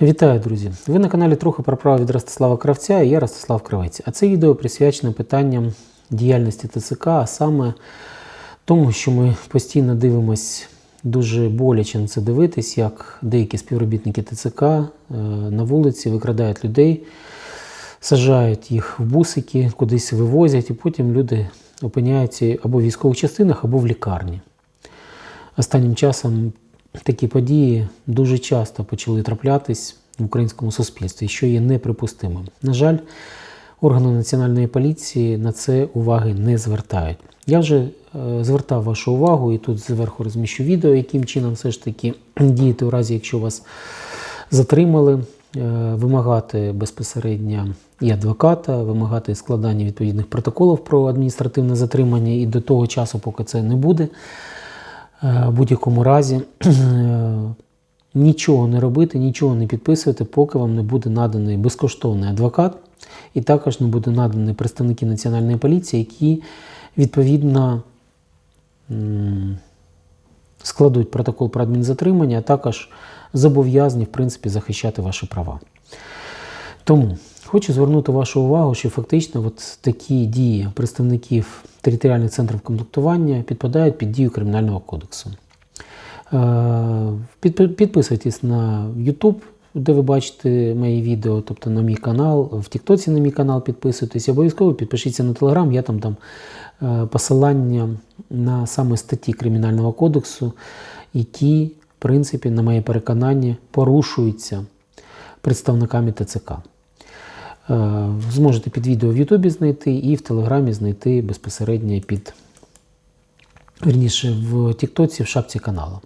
Вітаю, друзі! Ви на каналі Трохи про право від Ростислава Кравця і я Ростислав Кравець. А це відео присвячено питанням діяльності ТЦК, а саме тому, що ми постійно дивимось дуже боляче на це дивитись, як деякі співробітники ТЦК е, на вулиці викрадають людей, сажають їх в бусики, кудись вивозять, і потім люди опиняються або в військових частинах, або в лікарні. Останнім часом такі події дуже часто почали траплятись в українському суспільстві, що є неприпустимим. На жаль, органи національної поліції на це уваги не звертають. Я вже е, звертав вашу увагу, і тут зверху розміщу відео, яким чином все ж таки діяти у разі, якщо вас затримали, е, вимагати безпосередньо і адвоката, вимагати складання відповідних протоколів про адміністративне затримання, і до того часу, поки це не буде. Е, В будь-якому разі е, нічого не робити, нічого не підписувати, поки вам не буде наданий безкоштовний адвокат, і також не буде надані представники національної поліції, які відповідно складуть протокол про адмінзатримання, а також зобов'язані в принципі захищати ваші права. Тому хочу звернути вашу увагу, що фактично от такі дії представників територіальних центрів комплектування підпадають під дію Кримінального кодексу. Е, Підписуйтесь на YouTube, де ви бачите мої відео, тобто на мій канал, в Тіктоці на мій канал підписуйтесь. Обов'язково підпишіться на Телеграм, я там дам е, посилання на саме статті Кримінального кодексу, які, в принципі, на моє переконання, порушуються представниками ТЦК. Е, Зможете під відео в Ютубі знайти і в Телеграмі знайти безпосередньо під, верніше, в Тіктоці, в шапці каналу.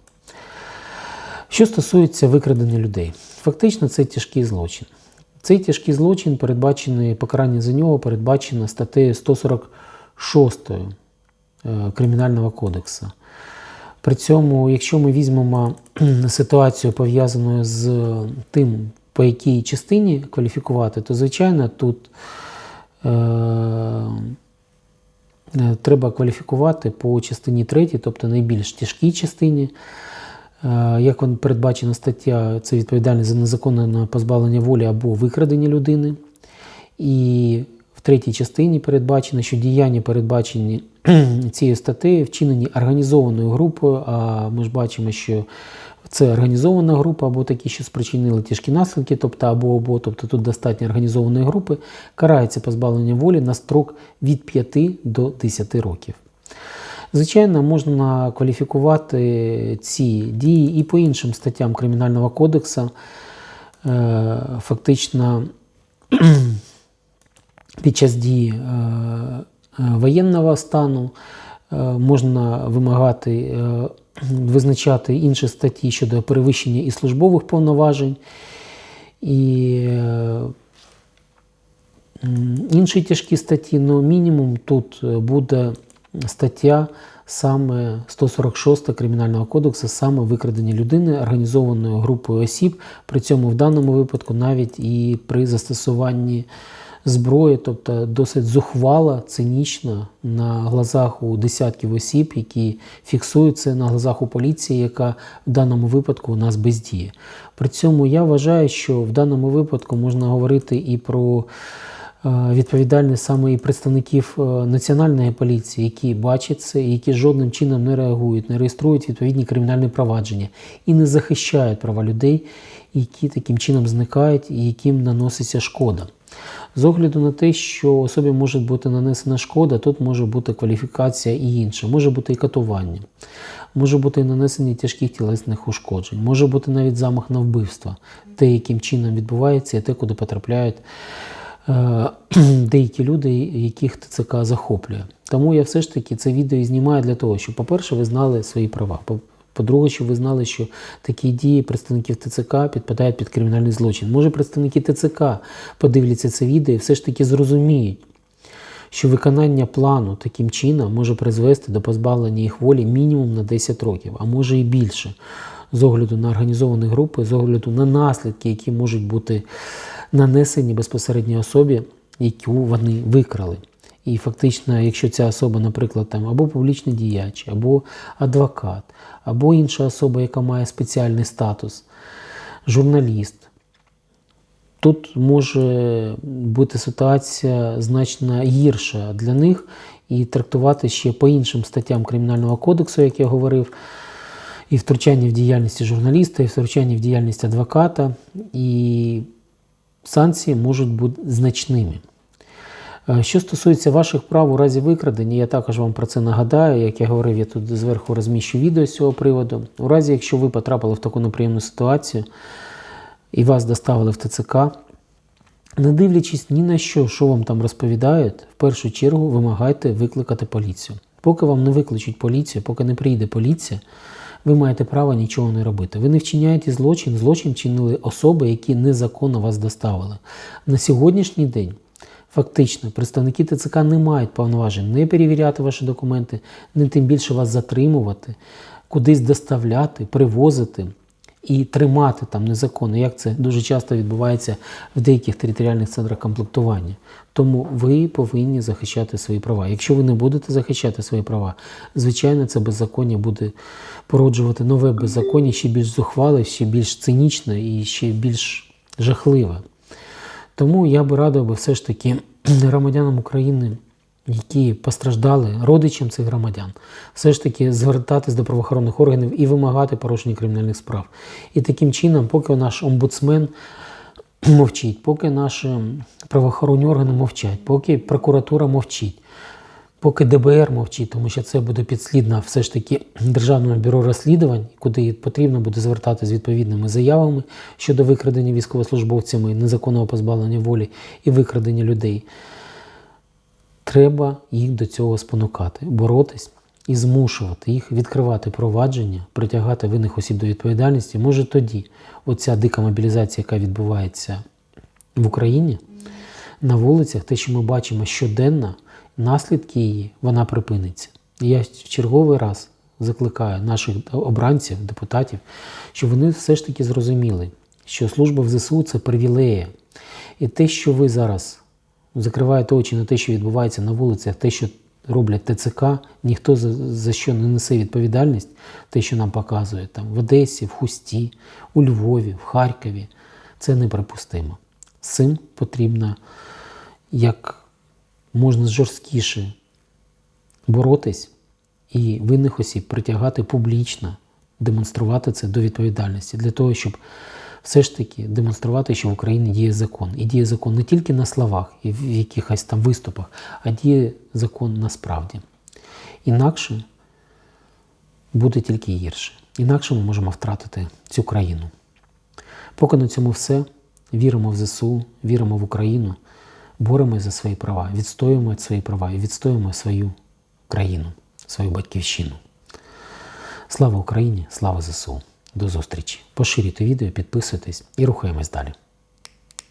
Що стосується викрадення людей, фактично це тяжкий злочин. Цей тяжкий злочин передбачений, покарання за нього передбачено статтею 146 е, Кримінального кодексу. При цьому, якщо ми візьмемо ситуацію пов'язану з тим, по якій частині кваліфікувати, то звичайно тут е, е, треба кваліфікувати по частині 3, тобто найбільш тяжкій частині. Е, Як передбачена стаття, це відповідальність за незаконне позбавлення волі або викрадення людини. І в третій частині передбачено, що діяння передбачені цією статтею вчинені організованою групою, а ми ж бачимо, що це організована група, або такі, що спричинили тяжкі наслідки, тобто або або, тобто тут достатньо організованої групи, карається позбавлення волі на строк від 5 до 10 років. Звичайно, можна кваліфікувати ці дії і по іншим статтям Кримінального кодексу. Е, Фактично, під час дії е, е, воєнного стану можна вимагати е, визначати інші статті щодо перевищення і службових повноважень. І е, Інші тяжкі статті, ну мінімум тут е, буде стаття саме 146 Кримінального кодексу, саме викрадення людини організованою групою осіб, при цьому в даному випадку навіть і при застосуванні зброї, тобто досить зухвала, цинічна на глазах у десятків осіб, які фіксують це на глазах у поліції, яка в даному випадку у нас бездіє. При цьому я вважаю, що в даному випадку можна говорити і про е, відповідальність саме і представників е, національної поліції, які бачать це, які жодним чином не реагують, не реєструють відповідні кримінальні провадження і не захищають права людей, які таким чином зникають і яким наноситься шкода. З огляду на те, що особі може бути нанесена шкода, тут може бути кваліфікація і інша, може бути і катування, може бути і нанесення тяжких тілесних ушкоджень, може бути навіть замах на вбивство, те, яким чином відбувається, і те, куди потрапляють е, деякі люди, яких ТЦК захоплює. Тому я все ж таки це відео і знімаю для того, щоб, по-перше, ви знали свої права. По- По-друге, щоб ви знали, що такі дії представників ТЦК підпадають під кримінальний злочин. Може, представники ТЦК подивляться це відео і все ж таки зрозуміють, що виконання плану таким чином може призвести до позбавлення їх волі мінімум на 10 років, а може і більше, з огляду на організовані групи, з огляду на наслідки, які можуть бути нанесені безпосередньо особі, яку вони викрали. І фактично, якщо ця особа, наприклад, там або публічний діяч, або адвокат, або інша особа, яка має спеціальний статус, журналіст, тут може бути ситуація значно гірша для них і трактувати ще по іншим статтям Кримінального кодексу, як я говорив, і втручання в діяльність журналіста, і втручання в діяльність адвоката, і санкції можуть бути значними. Е, Що стосується ваших прав у разі викрадення, я також вам про це нагадаю. Як я говорив, я тут зверху розміщу відео з цього приводу. У разі, якщо ви потрапили в таку неприємну ситуацію і вас доставили в ТЦК, не дивлячись ні на що, що вам там розповідають, в першу чергу вимагайте викликати поліцію. Поки вам не викличуть поліцію, поки не прийде поліція, ви маєте право нічого не робити. Ви не вчиняєте злочин, злочин чинили особи, які незаконно вас доставили. На сьогоднішній день фактично представники ТЦК не мають повноважень не перевіряти ваші документи, не тим більше вас затримувати, кудись доставляти, привозити і тримати там незаконно, як це дуже часто відбувається в деяких територіальних центрах комплектування. Тому ви повинні захищати свої права. Якщо ви не будете захищати свої права, звичайно, це беззаконня буде породжувати нове беззаконня, ще більш зухвале, ще більш цинічне і ще більш жахливе. Тому я би радив би все ж таки громадянам України, які постраждали, родичам цих громадян, все ж таки звертатись до правоохоронних органів і вимагати порушення кримінальних справ. І таким чином, поки наш омбудсмен мовчить, поки наші правоохоронні органи мовчать, поки прокуратура мовчить, поки ДБР мовчить, тому що це буде підслідно все ж таки Державному бюро розслідувань, куди потрібно буде звертатися з відповідними заявами щодо викрадення військовослужбовцями, незаконного позбавлення волі і викрадення людей. Треба їх до цього спонукати, боротись і змушувати їх відкривати провадження, притягати винних осіб до відповідальності. Може тоді оця дика мобілізація, яка відбувається в Україні, на вулицях, те, що ми бачимо щоденно, наслідки її, вона припиниться. І я в черговий раз закликаю наших обранців, депутатів, щоб вони все ж таки зрозуміли, що служба в ЗСУ це привілея. І те, що ви зараз закриваєте очі на те, що відбувається на вулицях, те, що роблять ТЦК, ніхто за, за що не несе відповідальність, те, що нам показують там в Одесі, в Хусті, у Львові, в Харкові, це неприпустимо. З цим потрібно як можна жорсткіше боротись і винних осіб притягати публічно, демонструвати це до відповідальності для того, щоб все ж таки демонструвати, що в Україні діє закон. І діє закон не тільки на словах і в якихось там виступах, а діє закон насправді. Інакше буде тільки гірше. Інакше ми можемо втратити цю країну. Поки на цьому все. Віримо в ЗСУ, віримо в Україну, боремося за свої права, відстоюємо свої права і відстоюємо свою країну, свою батьківщину. Слава Україні! Слава ЗСУ! До зустрічі! Поширюйте відео, підписуйтесь і рухаємось далі.